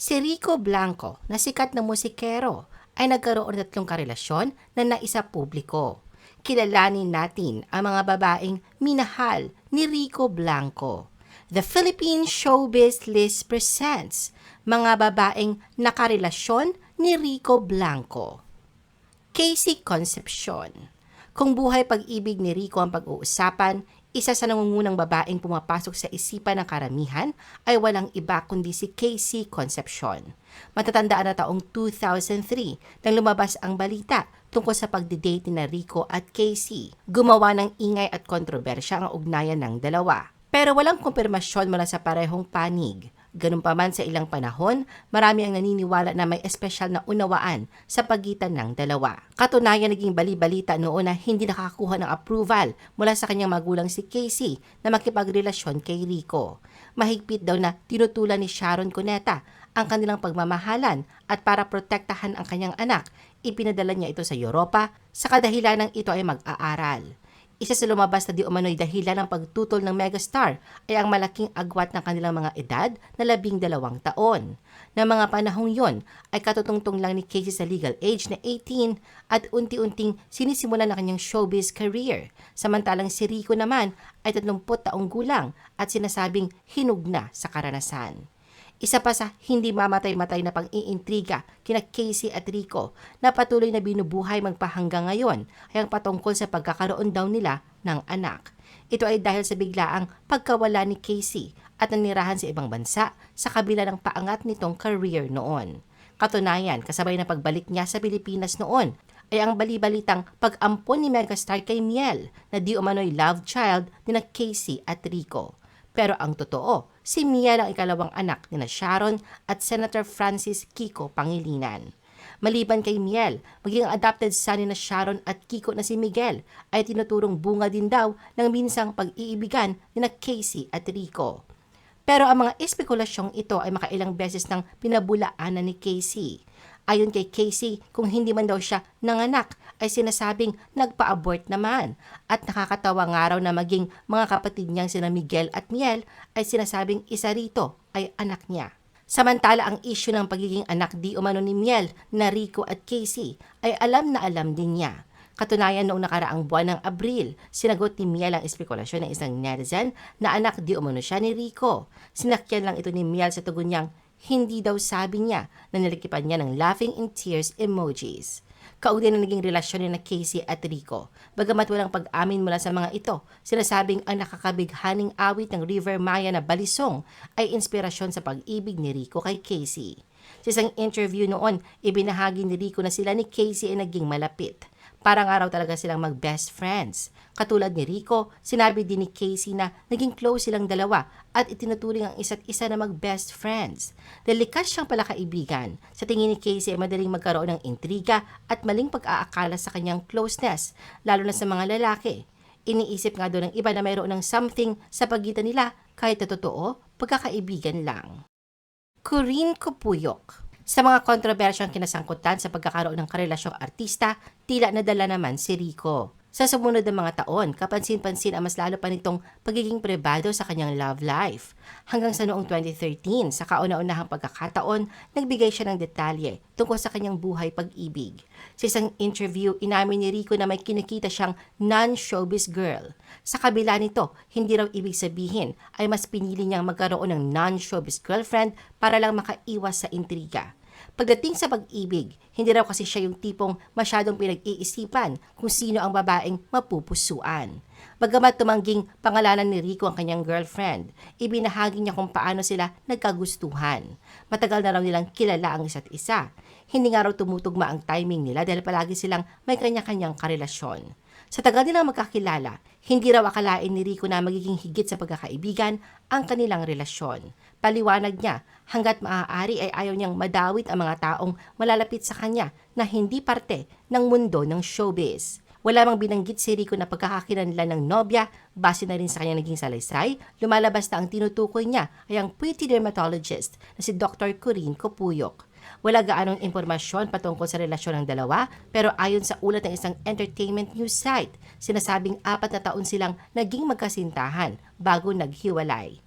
Si Rico Blanco, na sikat na musikero, ay nagkaroon ng tatlong karelasyon na naisa publiko. Kilalanin natin ang mga babaeng minahal ni Rico Blanco. The Philippine Showbiz List presents mga babaeng nakarelasyon ni Rico Blanco. Casey Concepcion. Kung buhay pag-ibig ni Rico ang pag-uusapan, isa sa nangungunang babaeng pumapasok sa isipan ng karamihan ay walang iba kundi si Casey Concepcion. Matatandaan na taong 2003 nang lumabas ang balita tungkol sa pagdidate ni Rico at Casey. Gumawa ng ingay at kontrobersya ang ugnayan ng dalawa. Pero walang kumpirmasyon mula sa parehong panig. Ganun pa man sa ilang panahon, marami ang naniniwala na may espesyal na unawaan sa pagitan ng dalawa. Katunayan naging bali-balita noon na hindi nakakakuha ng approval mula sa kanyang magulang si Casey na makipagrelasyon kay Rico. Mahigpit daw na tinutulan ni Sharon Cuneta ang kanilang pagmamahalan at para protektahan ang kanyang anak, ipinadala niya ito sa Europa sa kadahilan ng ito ay mag-aaral. Isa sa lumabas na di umano'y dahilan ng pagtutol ng megastar ay ang malaking agwat ng kanilang mga edad na labing dalawang taon. Na mga panahong yon ay katutungtong lang ni Casey sa legal age na 18 at unti-unting sinisimulan na kanyang showbiz career. Samantalang si Rico naman ay 30 taong gulang at sinasabing hinug na sa karanasan. Isa pa sa hindi mamatay-matay na pang-iintriga kina Casey at Rico na patuloy na binubuhay magpahanggang ngayon ay ang patungkol sa pagkakaroon daw nila ng anak. Ito ay dahil sa biglaang pagkawala ni Casey at nanirahan sa ibang bansa sa kabila ng paangat nitong career noon. Katunayan, kasabay na pagbalik niya sa Pilipinas noon ay ang balibalitang pag-ampon ni megastar kay Miel na di umano'y love child ni na Casey at Rico. Pero ang totoo, si Mia ang ikalawang anak ni na Sharon at Senator Francis Kiko Pangilinan. Maliban kay Miel, maging adopted son ni na Sharon at Kiko na si Miguel ay tinuturong bunga din daw ng minsang pag-iibigan ni na Casey at Rico. Pero ang mga espekulasyong ito ay makailang beses ng pinabulaanan ni Casey. Ayon kay Casey, kung hindi man daw siya nanganak, ay sinasabing nagpa-abort naman. At nakakatawa nga raw na maging mga kapatid niyang sina Miguel at Miel ay sinasabing isa rito ay anak niya. Samantala ang isyu ng pagiging anak di umano ni Miel na Rico at Casey ay alam na alam din niya. Katunayan noong nakaraang buwan ng Abril, sinagot ni Miel ang espekulasyon ng isang netizen na anak di umano siya ni Rico. Sinakyan lang ito ni Miel sa tugon niyang hindi daw sabi niya na nilikipan niya ng laughing in tears emojis. Kaugnay na naging relasyon ni na Casey at Rico. Bagamat walang pag-amin mula sa mga ito, sinasabing ang nakakabighaning awit ng River Maya na Balisong ay inspirasyon sa pag-ibig ni Rico kay Casey. Sa isang interview noon, ibinahagi ni Rico na sila ni Casey ay naging malapit. Parang araw talaga silang mag-best friends. Katulad ni Rico, sinabi din ni Casey na naging close silang dalawa at itinuturing ang isa't isa na mag-best friends. Delikas siyang palakaibigan. Sa tingin ni Casey ay madaling magkaroon ng intriga at maling pag-aakala sa kanyang closeness, lalo na sa mga lalaki. Iniisip nga doon ng iba na mayroon ng something sa pagitan nila kahit na totoo, pagkakaibigan lang. Corinne Kupuyok sa mga kontrobersyang kinasangkutan sa pagkakaroon ng karelasyong artista, tila nadala naman si Rico. Sa sumunod na mga taon, kapansin-pansin ang mas lalo pa nitong pagiging privado sa kanyang love life. Hanggang sa noong 2013, sa kauna-unahang pagkakataon, nagbigay siya ng detalye tungkol sa kanyang buhay pag-ibig. Sa isang interview, inamin ni Rico na may kinikita siyang non-showbiz girl. Sa kabila nito, hindi raw ibig sabihin ay mas pinili niyang magkaroon ng non-showbiz girlfriend para lang makaiwas sa intriga. Pagdating sa pag-ibig, hindi raw kasi siya yung tipong masyadong pinag-iisipan kung sino ang babaeng mapupusuan. Bagamat tumangging pangalanan ni Rico ang kanyang girlfriend, ibinahagi niya kung paano sila nagkagustuhan. Matagal na raw nilang kilala ang isa't isa. Hindi nga raw tumutugma ang timing nila dahil palagi silang may kanya-kanyang karelasyon. Sa tagal nilang magkakilala, hindi raw akalain ni Rico na magiging higit sa pagkakaibigan ang kanilang relasyon. Paliwanag niya, hanggat maaari ay ayaw niyang madawit ang mga taong malalapit sa kanya na hindi parte ng mundo ng showbiz. Wala mang binanggit si Rico na pagkakakilanlan ng nobya, base na rin sa kanyang naging salaysay, lumalabas na ang tinutukoy niya ay ang pretty dermatologist na si Dr. Corinne Kopuyok. Wala gaanong impormasyon patungkol sa relasyon ng dalawa, pero ayon sa ulat ng isang entertainment news site, sinasabing apat na taon silang naging magkasintahan bago naghiwalay.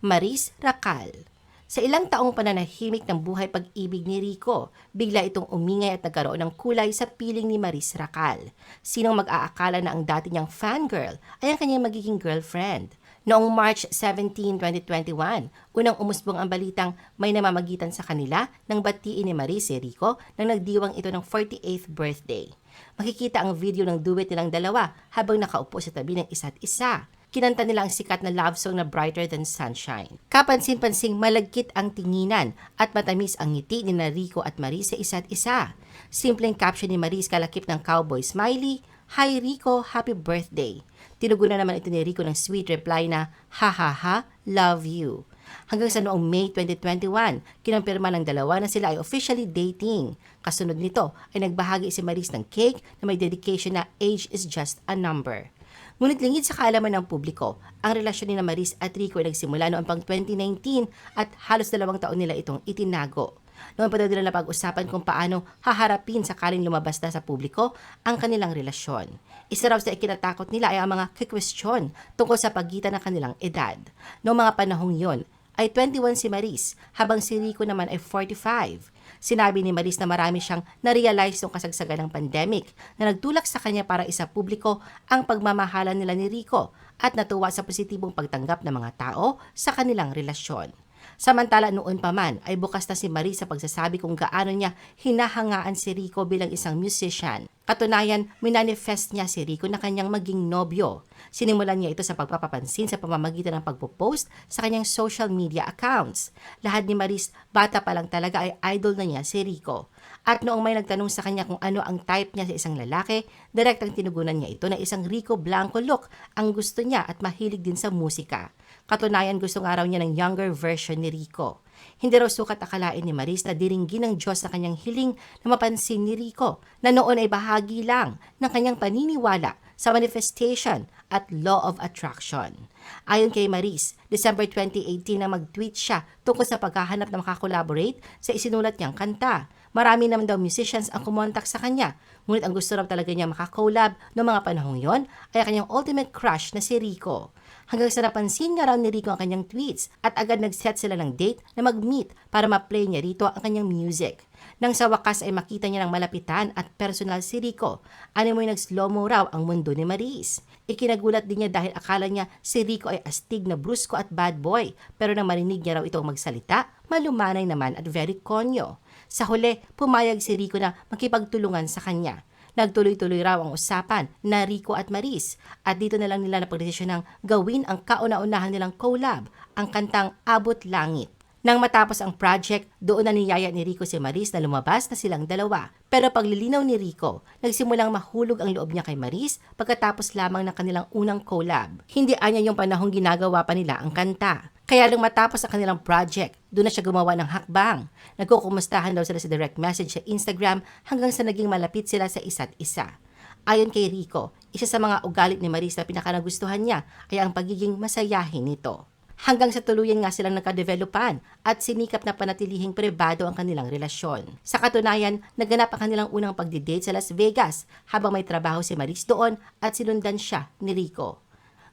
Maris Racal Sa ilang taong pananahimik ng buhay pag-ibig ni Rico, bigla itong umingay at nagkaroon ng kulay sa piling ni Maris Racal. Sinong mag-aakala na ang dati niyang fangirl ay ang kanyang magiging girlfriend? Noong March 17, 2021, unang umusbong ang balitang may namamagitan sa kanila nang batiin ni Maris si Rico nang nagdiwang ito ng 48th birthday. Makikita ang video ng duet nilang dalawa habang nakaupo sa tabi ng isa't isa. Kinanta nila ang sikat na love song na Brighter Than Sunshine. Kapansin-pansing malagkit ang tinginan at matamis ang ngiti ni Rico at Maris sa isa't isa. Simpleng caption ni Maris kalakip ng cowboy smiley, Hi Rico, happy birthday. Tinugunan naman ito ni Rico ng sweet reply na, Ha ha ha, love you. Hanggang sa noong May 2021, kinampirma ng dalawa na sila ay officially dating. Kasunod nito ay nagbahagi si Maris ng cake na may dedication na age is just a number. Ngunit lingid sa kaalaman ng publiko, ang relasyon ni na Maris at Rico ay nagsimula noong pang 2019 at halos dalawang taon nila itong itinago. Noon pa daw nila napag-usapan kung paano haharapin sakaling lumabas na sa publiko ang kanilang relasyon. Isa raw sa ikinatakot nila ay ang mga kikwestiyon tungkol sa pagitan ng kanilang edad. Noong mga panahong yon, ay 21 si Maris, habang si Rico naman ay 45. Sinabi ni Maris na marami siyang na-realize nung kasagsagan ng pandemic na nagtulak sa kanya para isa publiko ang pagmamahalan nila ni Rico at natuwa sa positibong pagtanggap ng mga tao sa kanilang relasyon. Samantala noon pa man ay bukas na si Marie sa pagsasabi kung gaano niya hinahangaan si Rico bilang isang musician. Katunayan, minanifest niya si Rico na kanyang maging nobyo. Sinimulan niya ito sa pagpapapansin sa pamamagitan ng pagpo-post sa kanyang social media accounts. Lahat ni Maris, bata pa lang talaga ay idol na niya si Rico. At noong may nagtanong sa kanya kung ano ang type niya sa isang lalaki, direktang tinugunan niya ito na isang Rico Blanco look ang gusto niya at mahilig din sa musika. Katunayan gusto nga raw niya ng younger version ni Rico. Hindi raw sukat akalain ni Maris na diringgin ng Diyos sa kanyang hiling na mapansin ni Rico na noon ay bahagi lang ng kanyang paniniwala sa manifestation at law of attraction. Ayon kay Maris, December 2018 na mag-tweet siya tungkol sa paghahanap na makakolaborate sa isinulat niyang kanta. Marami naman daw musicians ang kumontak sa kanya, ngunit ang gusto raw talaga niya makakolab noong mga panahong yon ay ang kanyang ultimate crush na si Rico. Hanggang sa napansin nga raw ni Rico ang kanyang tweets at agad nag-set sila ng date na mag-meet para ma-play niya rito ang kanyang music. Nang sa wakas ay makita niya ng malapitan at personal si Rico, ano mo'y nag-slow-mo raw ang mundo ni Maris. Ikinagulat din niya dahil akala niya si Rico ay astig na brusko at bad boy, pero nang marinig niya raw itong magsalita, malumanay naman at very konyo. Sa huli, pumayag si Rico na makipagtulungan sa kanya. Nagtuloy-tuloy raw ang usapan na Rico at Maris at dito na lang nila napagdesisyon ng gawin ang kauna-unahan nilang collab, ang kantang Abot Langit. Nang matapos ang project, doon na niyaya ni Rico si Maris na lumabas na silang dalawa. Pero paglilinaw ni Rico, nagsimulang mahulog ang loob niya kay Maris pagkatapos lamang ng kanilang unang collab. Hindi anya yung panahong ginagawa pa nila ang kanta. Kaya nang matapos ang kanilang project, doon na siya gumawa ng hakbang. Nagkukumustahan daw sila sa direct message sa Instagram hanggang sa naging malapit sila sa isa't isa. Ayon kay Rico, isa sa mga ugalit ni Maris na pinakanagustuhan niya ay ang pagiging masayahin nito. Hanggang sa tuluyan nga silang nagkadevelopan at sinikap na panatilihing pribado ang kanilang relasyon. Sa katunayan, naganap ang kanilang unang pagdidate sa Las Vegas habang may trabaho si Maris doon at sinundan siya ni Rico.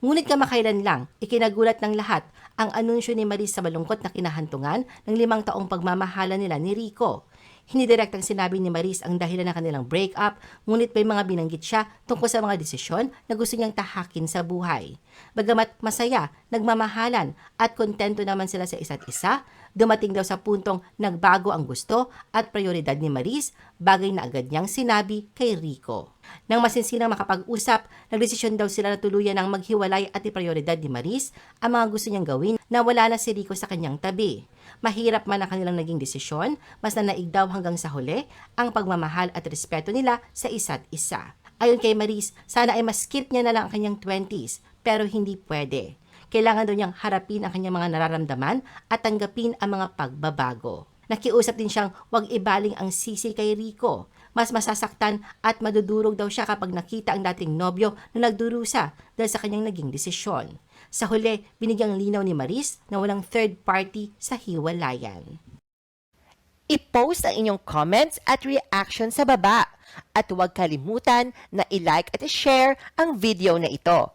Ngunit kamakailan lang, ikinagulat ng lahat ang anunsyo ni Maris sa malungkot na kinahantungan ng limang taong pagmamahala nila ni Rico. Hindi direktang sinabi ni Maris ang dahilan ng kanilang breakup, ngunit may mga binanggit siya tungkol sa mga desisyon na gusto niyang tahakin sa buhay. Bagamat masaya, nagmamahalan at kontento naman sila sa isa't isa, dumating daw sa puntong nagbago ang gusto at prioridad ni Maris, bagay na agad niyang sinabi kay Rico. Nang masinsinang makapag-usap, nagdesisyon daw sila na tuluyan ng maghiwalay at iprioridad ni Maris ang mga gusto niyang gawin na wala na si Rico sa kanyang tabi. Mahirap man ang kanilang naging desisyon, mas nanaig daw hanggang sa huli ang pagmamahal at respeto nila sa isa't isa. Ayon kay Maris, sana ay maskip niya na lang ang kanyang 20s, pero hindi pwede. Kailangan daw niyang harapin ang kanyang mga nararamdaman at tanggapin ang mga pagbabago. Nakiusap din siyang huwag ibaling ang sisi kay Rico. Mas masasaktan at madudurog daw siya kapag nakita ang dating nobyo na nagdurusa dahil sa kanyang naging desisyon. Sa huli, binigyang linaw ni Maris na walang third party sa hiwalayan. I-post ang inyong comments at reaction sa baba. At huwag kalimutan na i-like at i-share ang video na ito.